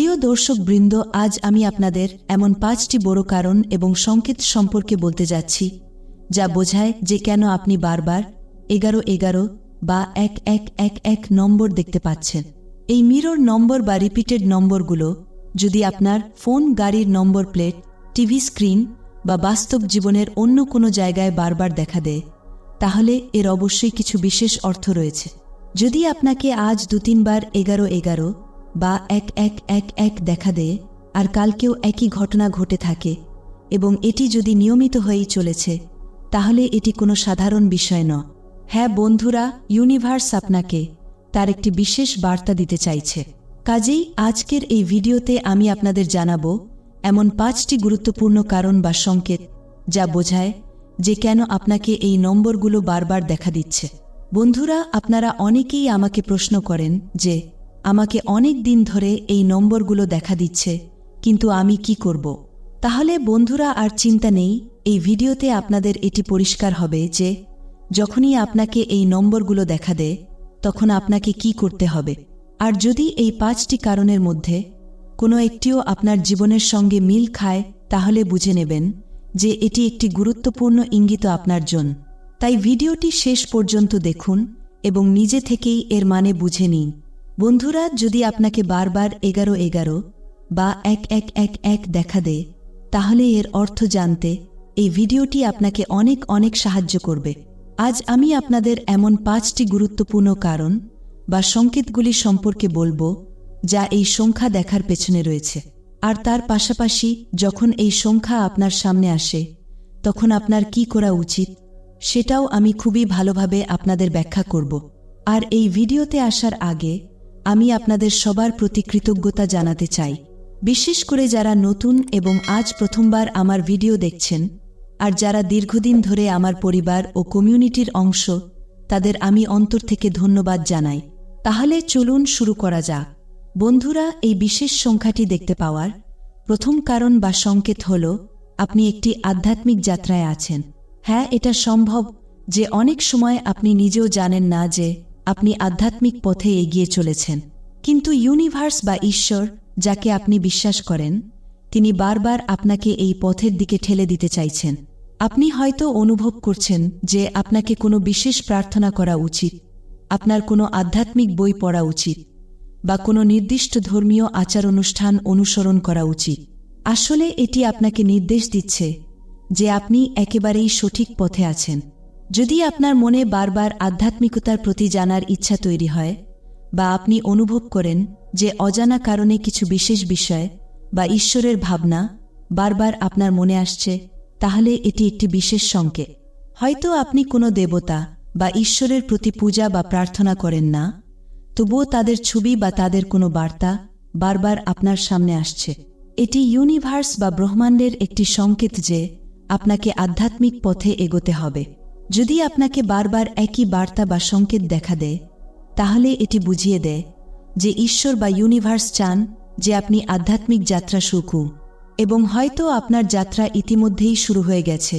প্রিয় দর্শক বৃন্দ আজ আমি আপনাদের এমন পাঁচটি বড় কারণ এবং সংকেত সম্পর্কে বলতে যাচ্ছি, যা বোঝায় যে কেন আপনি বারবার এগারো এগারো বা এক এক এক এক নম্বর দেখতে পাচ্ছেন। এই মিরর নম্বর বা রিপিটেড নম্বরগুলো যদি আপনার ফোন, গাড়ির নম্বর প্লেট, টিভি স্ক্রিন বা বাস্তব জীবনের অন্য কোনো জায়গায় বারবার দেখা দেয়, তাহলে এর অবশ্যই কিছু বিশেষ অর্থ রয়েছে। যদি আপনাকে আজ দু তিনবার এগারো এগারো বা এক এক এক এক দেখা দেয় আর কালকেও একই ঘটনা ঘটে থাকে, এবং এটি যদি নিয়মিত হয়েই চলেছে, তাহলে এটি কোনো সাধারণ বিষয় ন হ্যাঁ বন্ধুরা ইউনিভার্স আপনাকে তার একটি বিশেষ বার্তা দিতে চাইছে। কাজেই আজকের এই ভিডিওতে আমি আপনাদের জানাব, এমন পাঁচটি গুরুত্বপূর্ণ কারণ বা সংকেত, যা বোঝায় যে কেন আপনাকে এই নম্বরগুলো বারবার দেখা দিচ্ছে। বন্ধুরা, আপনারা অনেকেই আমাকে প্রশ্ন করেন যে আমাকে অনেক দিন ধরে এই নম্বরগুলো দেখা দিচ্ছে, কিন্তু আমি কি করব? তাহলে বন্ধুরা আর চিন্তা নেই, এই ভিডিওতে আপনাদের এটি পরিষ্কার হবে যে, যখনই আপনাকে এই নম্বরগুলো দেখা দেয়, তখন আপনাকে কি করতে হবে? আর যদি এই পাঁচটি কারণের মধ্যে কোনো একটিও আপনার জীবনের সঙ্গে মিল খায়, তাহলে বুঝে নেবেন যে এটি একটি গুরুত্বপূর্ণ ইঙ্গিত আপনার জন্য তাই ভিডিওটি শেষ পর্যন্ত দেখুন এবং নিজে থেকেই এর মানে বুঝে নিন। বন্ধুরা, যদি আপনাকে বারবার এগারো এগারো বা এক এক এক এক দেখা দেয়, তাহলে এর অর্থ জানতে এই ভিডিওটি আপনাকে অনেক অনেক সাহায্য করবে। আজ আমি আপনাদের এমন পাঁচটি গুরুত্বপূর্ণ কারণ বা সংকেতগুলি সম্পর্কে বলব যা এই সংখ্যা দেখার পেছনে রয়েছে। আর তার পাশাপাশি যখন এই সংখ্যা আপনার সামনে আসে, তখন আপনার কি করা উচিত সেটাও আমি খুবই ভালোভাবে আপনাদের ব্যাখ্যা করব। আর এই ভিডিওতে আসার আগে আমি আপনাদের সবার প্রতি কৃতজ্ঞতা জানাতে চাই। বিশেষ করে যারা নতুন এবং আজ প্রথমবার আমার ভিডিও দেখছেন, আর যারা দীর্ঘদিন ধরে আমার পরিবার ও কমিউনিটির অংশ, তাদের আমি অন্তর থেকে ধন্যবাদ জানাই। তাহলে চলুন শুরু করা যাক। বন্ধুরা, এই বিশেষ সংখ্যাটি দেখতে পাওয়ার প্রথম কারণ বা সংকেত হল, আপনি একটি আধ্যাত্মিক যাত্রায় আছেন। হ্যাঁ এটা সম্ভব যে অনেক সময় আপনি নিজেও জানেন না যে আপনি আধ্যাত্মিক পথে এগিয়ে চলেছেন। কিন্তু ইউনিভার্স বা ঈশ্বর যাকে আপনি বিশ্বাস করেন, তিনি বারবার আপনাকে এই পথের দিকে ঠেলে দিতে চাইছেন। আপনি হয়তো অনুভব করছেন যে আপনাকে কোনো বিশেষ প্রার্থনা করা উচিত, আপনার কোনো আধ্যাত্মিক বই পড়া উচিত, বা কোনো নির্দিষ্ট ধর্মীয় আচার অনুষ্ঠান অনুসরণ করা উচিত। আসলে এটি আপনাকে নির্দেশ দিচ্ছে যে আপনি একেবারেই সঠিক পথে আছেন। যদি আপনার মনে বারবার আধ্যাত্মিকতার প্রতি জানার ইচ্ছা তৈরি হয়, বা আপনি অনুভব করেন যে অজানা কারণে কিছু বিশেষ বিষয়, বা ঈশ্বরের ভাবনা বারবার আপনার মনে আসছে, তাহলে এটি একটি বিশেষ সংকেত। হয়তো আপনি কোনো দেবতা বা ঈশ্বরের প্রতি পূজা বা প্রার্থনা করেন না, তবুও তাদের ছবি বা তাদের কোনো বার্তা বারবার আপনার সামনে আসছে। এটি ইউনিভার্স বা ব্রহ্মাণ্ডের একটি সংকেত যে আপনাকে আধ্যাত্মিক পথে এগোতে হবে। যদি আপনাকে বারবার একই বার্তা বা সংকেত দেখা দেয়, তাহলে এটি বুঝিয়ে দেয় যে ঈশ্বর বা ইউনিভার্স চান যে আপনি আধ্যাত্মিক যাত্রা শুকু এবং হয়তো আপনার যাত্রা ইতিমধ্যেই শুরু হয়ে গেছে,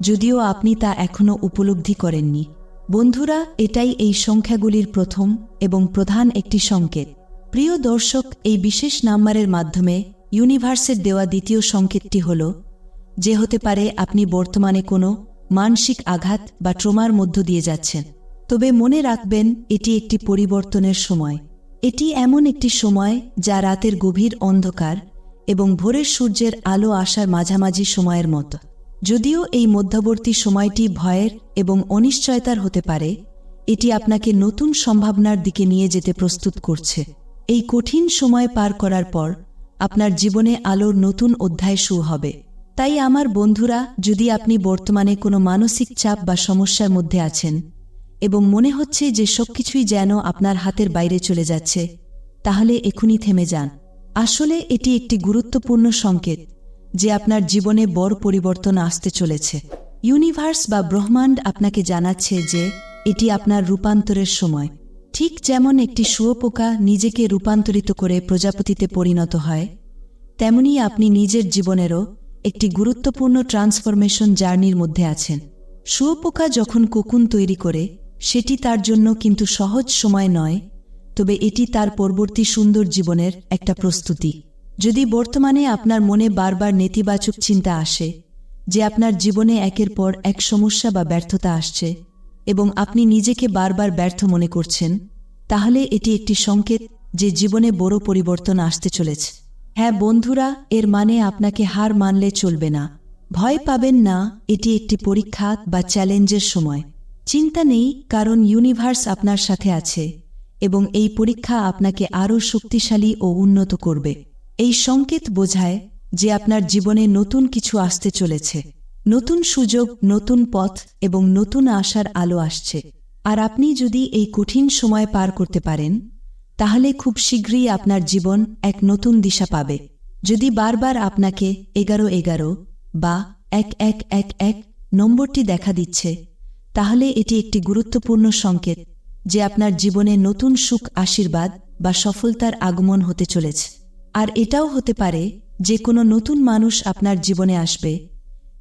যদিও আপনি তা এখনও উপলব্ধি করেননি। বন্ধুরা, এটাই এই সংখ্যাগুলির প্রথম এবং প্রধান একটি সংকেত। প্রিয় দর্শক, এই বিশেষ নাম্বারের মাধ্যমে ইউনিভার্সের দেওয়া দ্বিতীয় সংকেতটি হল, যে হতে পারে আপনি বর্তমানে কোনো মানসিক আঘাত বা ট্রোমার মধ্য দিয়ে যাচ্ছেন। তবে মনে রাখবেন, এটি একটি পরিবর্তনের সময়। এটি এমন একটি সময় যা রাতের গভীর অন্ধকার এবং ভোরের সূর্যের আলো আসার মাঝামাঝি সময়ের মতো। যদিও এই মধ্যবর্তী সময়টি ভয়ের এবং অনিশ্চয়তার হতে পারে, এটি আপনাকে নতুন সম্ভাবনার দিকে নিয়ে যেতে প্রস্তুত করছে। এই কঠিন সময় পার করার পর আপনার জীবনে আলোর নতুন অধ্যায় শুরু হবে। তাই আমার বন্ধুরা, যদি আপনি বর্তমানে কোনো মানসিক চাপ বা সমস্যার মধ্যে আছেন এবং মনে হচ্ছে যে সবকিছুই যেন আপনার হাতের বাইরে চলে যাচ্ছে, তাহলে এখনই থেমে যান। আসলে এটি একটি গুরুত্বপূর্ণ সংকেত যে আপনার জীবনে বড় পরিবর্তন আসতে চলেছে। ইউনিভার্স বা ব্রহ্মাণ্ড আপনাকে জানাচ্ছে যে এটি আপনার রূপান্তরের সময়। ঠিক যেমন একটি শুয়োপোকা নিজেকে রূপান্তরিত করে প্রজাপতিতে পরিণত হয়, তেমনি আপনি নিজের জীবনেরও একটি গুরুত্বপূর্ণ ট্রান্সফরমেশন জার্নির মধ্যে আছেন। শুয়োপোকা যখন কোকুন তৈরি করে, সেটি তার জন্য কিন্তু সহজ সময় নয়, তবে এটি তার পরবর্তী সুন্দর জীবনের একটা প্রস্তুতি। যদি বর্তমানে আপনার মনে বারবার নেতিবাচক চিন্তা আসে, যে আপনার জীবনে একের পর এক সমস্যা বা ব্যর্থতা আসছে, এবং আপনি নিজেকে বারবার ব্যর্থ মনে করছেন, তাহলে এটি একটি সংকেত যে জীবনে বড় পরিবর্তন আসতে চলেছে। হ্যাঁ বন্ধুরা, এর মানে আপনাকে হার মানলে চলবে না। ভয় পাবেন না, এটি একটি পরীক্ষা বা চ্যালেঞ্জের সময়। চিন্তা নেই, কারণ ইউনিভার্স আপনার সাথে আছে এবং এই পরীক্ষা আপনাকে আরও শক্তিশালী ও উন্নত করবে। এই সংকেত বোঝায় যে আপনার জীবনে নতুন কিছু আসতে চলেছে। নতুন সুযোগ, নতুন পথ এবং নতুন আশার আলো আসছে। আর আপনি যদি এই কঠিন সময় পার করতে পারেন তাহলে খুব শীঘ্রই আপনার জীবন এক নতুন দিশা পাবে। যদি বারবার আপনাকে এগারো এগারো বা এক এক এক এক নম্বরটি দেখা দিচ্ছে, তাহলে এটি একটি গুরুত্বপূর্ণ সংকেত যে আপনার জীবনে নতুন সুখ, আশীর্বাদ বা সফলতার আগমন হতে চলেছে। আর এটাও হতে পারে যে কোনো নতুন মানুষ আপনার জীবনে আসবে,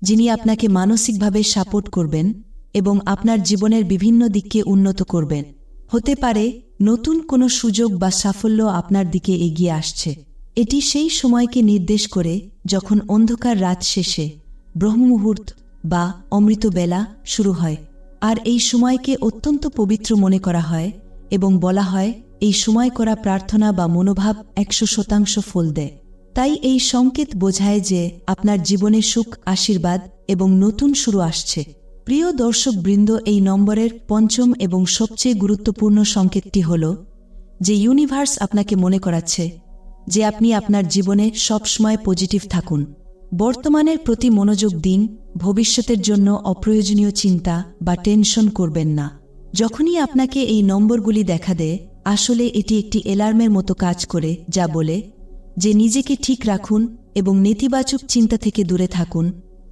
যিনি আপনাকে মানসিকভাবে সাপোর্ট করবেন এবং আপনার জীবনের বিভিন্ন দিককে উন্নত করবেন। হতে পারে নতুন কোনো সুযোগ বা সাফল্য আপনার দিকে এগিয়ে আসছে। এটি সেই সময়কে নির্দেশ করে যখন অন্ধকার রাত শেষে ব্রহ্মমুহূর্ত বা অমৃত বেলা শুরু হয়। আর এই সময়কে অত্যন্ত পবিত্র মনে করা হয় এবং বলা হয়, এই সময় করা প্রার্থনা বা মনোভাব একশো শতাংশ ফল দেয়। তাই এই সংকেত বোঝায় যে আপনার জীবনে সুখ, আশীর্বাদ এবং নতুন শুরু আসছে। প্রিয় দর্শকবৃন্দ, এই নম্বরের পঞ্চম এবং সবচেয়ে গুরুত্বপূর্ণ সংকেতটি হল যে ইউনিভার্স আপনাকে মনে করাচ্ছে যে আপনি আপনার জীবনে সবসময় পজিটিভ থাকুন। বর্তমানের প্রতি মনোযোগ দিন, ভবিষ্যতের জন্য অপ্রয়োজনীয় চিন্তা বা টেনশন করবেন না। যখনই আপনাকে এই নম্বরগুলি দেখা দেয়, আসলে এটি একটি এলার্মের মতো কাজ করে, যা বলে যে নিজেকে ঠিক রাখুন এবং নেতিবাচক চিন্তা থেকে দূরে থাকুন।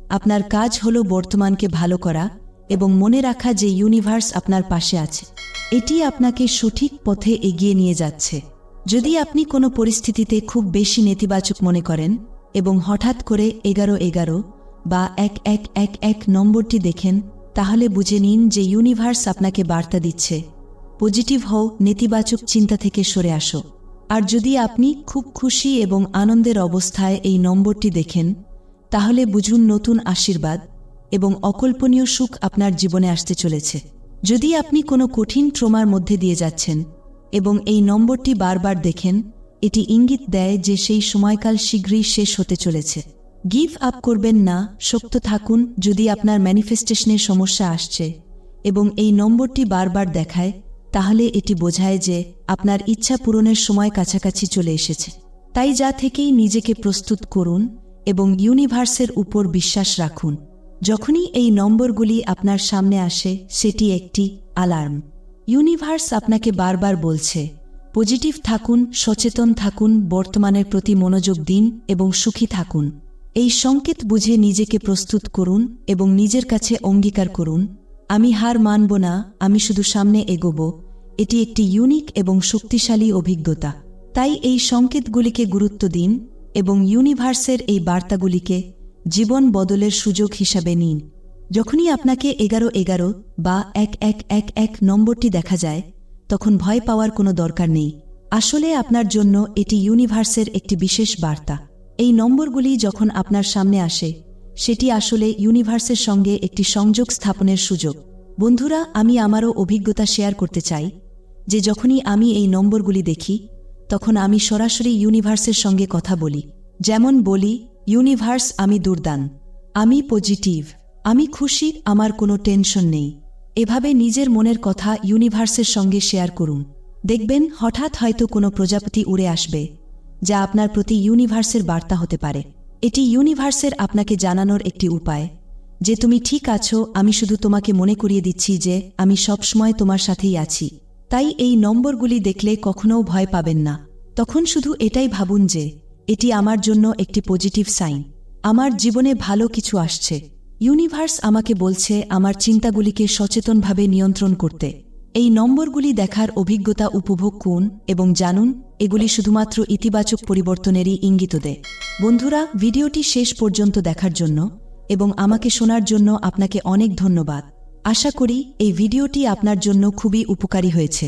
আপনার কাজ হল বর্তমানকে ভালো করা এবং মনে রাখা যে ইউনিভার্স আপনার পাশে আছে। এটি আপনাকে সঠিক পথে এগিয়ে নিয়ে যাচ্ছে। যদি আপনি কোনো পরিস্থিতিতে খুব বেশি নেতিবাচক মনে করেন এবং হঠাৎ করে এগারো এগারো বা এক এক এক এক নম্বরটি দেখেন, তাহলে বুঝে নিন যে ইউনিভার্স আপনাকে বার্তা দিচ্ছে। পজিটিভ হও, নেতিবাচক চিন্তা থেকে সরে আসো। আর যদি আপনি খুব খুশি এবং আনন্দের অবস্থায় এই নম্বরটি দেখেন তাহলে বুঝুন নতুন আশীর্বাদ এবং অকল্পনীয় সুখ আপনার জীবনে আসতে চলেছে। যদি আপনি কোনো কঠিন ট্রোমার মধ্যে দিয়ে যাচ্ছেন এবং এই নম্বরটি বারবার দেখেন, এটি ইঙ্গিত দেয় যে সেই সময়কাল শীঘ্রই শেষ হতে চলেছে। গিভ আপ করবেন না, শক্ত থাকুন যদি আপনার ম্যানিফেস্টেশনের সমস্যা আসছে এবং এই নম্বরটি বারবার দেখায়, তাহলে এটি বোঝায় যে আপনার ইচ্ছা পূরণের সময় কাছাকাছি চলে এসেছে। তাই যা থেকেই নিজেকে প্রস্তুত করুন এবং ইউনিভার্সের উপর বিশ্বাস রাখুন। যখনই এই নম্বরগুলি আপনার সামনে আসে, সেটি একটি অ্যালার্ম। ইউনিভার্স আপনাকে বারবার বলছে, পজিটিভ থাকুন, সচেতন থাকুন, বর্তমানের প্রতি মনোযোগ দিন এবং সুখী থাকুন। এই সংকেত বুঝে নিজেকে প্রস্তুত করুন এবং নিজের কাছে অঙ্গীকার করুন, আমি হার মানব না, আমি শুধু সামনে এগোব। এটি একটি ইউনিক এবং শক্তিশালী অভিজ্ঞতা। তাই এই সংকেতগুলিকে গুরুত্ব দিন এবং ইউনিভার্সের এই বার্তাগুলিকে জীবন বদলের সুযোগ হিসাবে নিন। যখনই আপনাকে এগারো এগারো বা এক এক এক এক নম্বরটি দেখা যায়, তখন ভয় পাওয়ার কোনো দরকার নেই। আসলে আপনার জন্য এটি ইউনিভার্সের একটি বিশেষ বার্তা। এই নম্বরগুলি যখন আপনার সামনে আসে, সেটি আসলে ইউনিভার্সের সঙ্গে একটি সংযোগ স্থাপনের সুযোগ। বন্ধুরা, আমি আমারও অভিজ্ঞতা শেয়ার করতে চাই যে যখনই আমি এই নম্বরগুলি দেখি তখন আমি সরাসরি ইউনিভার্সের সঙ্গে কথা বলি। যেমন বলি, ইউনিভার্স, আমি দুর্দান। আমি পজিটিভ। আমি খুশি, আমার কোনো টেনশন নেই। এভাবে নিজের মনের কথা ইউনিভার্সের সঙ্গে শেয়ার করুন। দেখবেন, হঠাৎ হয়তো কোনো প্রজাপতি উড়ে আসবে, যা আপনার প্রতি ইউনিভার্সের বার্তা হতে পারে। এটি ইউনিভার্সের আপনাকে জানানোর একটি উপায়, যে তুমি ঠিক আছো, আমি শুধু তোমাকে মনে করিয়ে দিচ্ছি যে আমি সবসময় তোমার সাথেই আছি। তাই এই নম্বরগুলি দেখলে কখনও ভয় পাবেন না। তখন শুধু এটাই ভাবুন যে, এটি আমার জন্য একটি পজিটিভ সাইন। আমার জীবনে ভালো কিছু আসছে। ইউনিভার্স আমাকে বলছে আমার চিন্তাগুলিকে সচেতনভাবে নিয়ন্ত্রণ করতে। এই নম্বরগুলি দেখার অভিজ্ঞতা উপভোগ করুন এবং জানুন, এগুলি শুধুমাত্র ইতিবাচক পরিবর্তনেরই ইঙ্গিত দেয়। বন্ধুরা, ভিডিওটি শেষ পর্যন্ত দেখার জন্য এবং আমাকে শোনার জন্য আপনাকে অনেক ধন্যবাদ। আশা করি এই ভিডিওটি আপনার জন্য খুবই উপকারী হয়েছে।